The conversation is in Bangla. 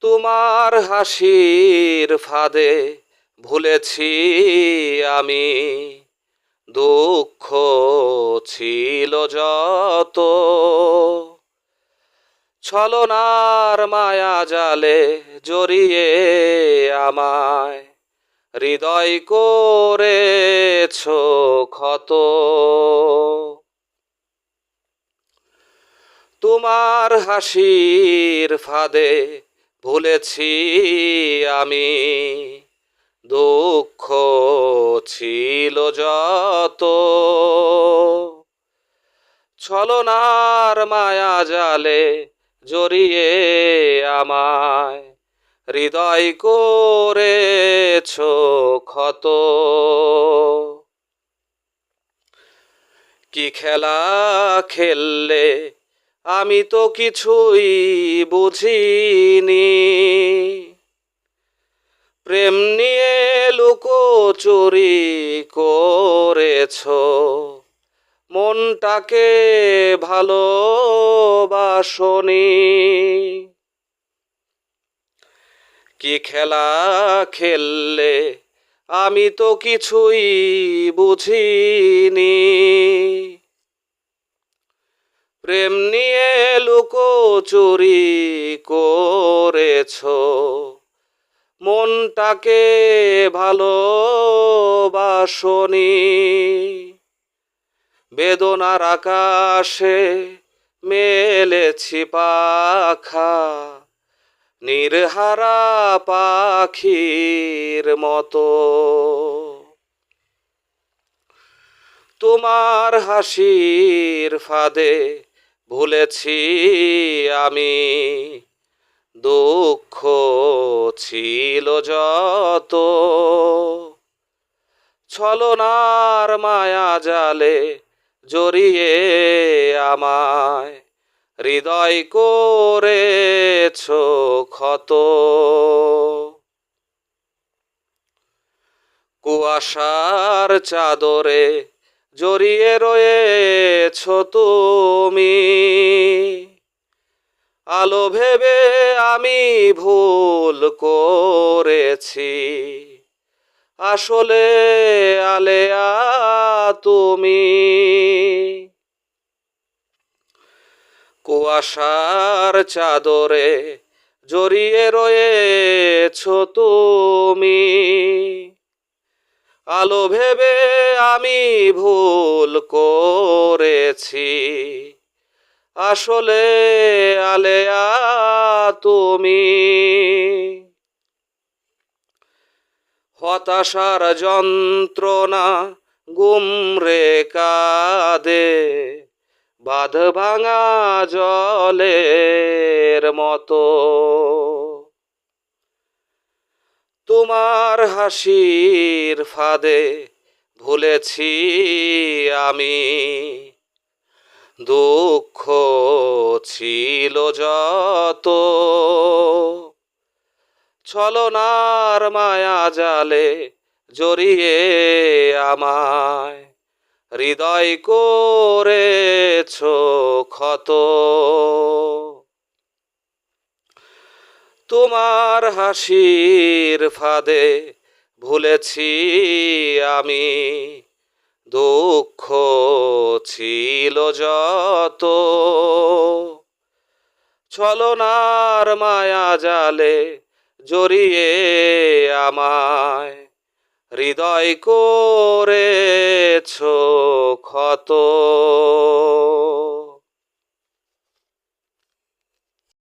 তোমার হাসির ফাঁদে ভুলেছি আমি। দুঃখ ছিল যত। ছলনার মায়া জালে জড়িয়ে আমায় হৃদয় করেছ ক্ষত। তোমার হাসির ফাঁদে ভুলেছি আমি, দুঃখ ছিল যত। ছলনার মায়া জালে জড়িয়ে আমায় হৃদয় করেছ ক্ষত। কি খেলা খেললে আমি তো কিছুই বুঝিনি। প্রেম নিয়ে লুকো চুরি করেছ। মনটাকে ভালোবাসনি। কি খেলা খেললে আমি তো কিছুই বুঝিনি। প্রেম নিয়ে লুকোচুরি করেছ। মনটাকে ভালোবাসনি। বেদনার আকাশে মেলেছি পাখা। নির্হারা পাখির মতো। তোমার হাসির ফাঁদে ভুলেছি আমি, দুঃখ ছিল যত। ছলনার মায়া জালে জড়িয়ে আমায় হৃদয় করেছ ক্ষত। কুয়াশার চাদরে জড়িয়ে রয়েছ তুমি। আলো ভেবে আমি ভুল করেছি। আসলে আলেয়া তুমি। কুয়াশার চাদরে জড়িয়ে রয়েছ তুমি। আলো ভেবে আমি ভুল করেছি। আসলে আলেয়া তুমি। হতাশার যন্ত্রণা গুমরে কাঁদে। বাঁধ ভাঙা জলের মতো। তোমার হাসির ফাঁদে ভুলেছি আমি। দুঃখ ছিল যত ছলনার মায়া জালে জড়িয়ে আমায়। হৃদয় করেছ ক্ষত। তোমার হাসির ফাঁদে ভুলেছি আমি। দুঃখ ছিল যত। ছলনার মায়া জালে জড়িয়ে আমায়। হৃদয় করেছ ক্ষত।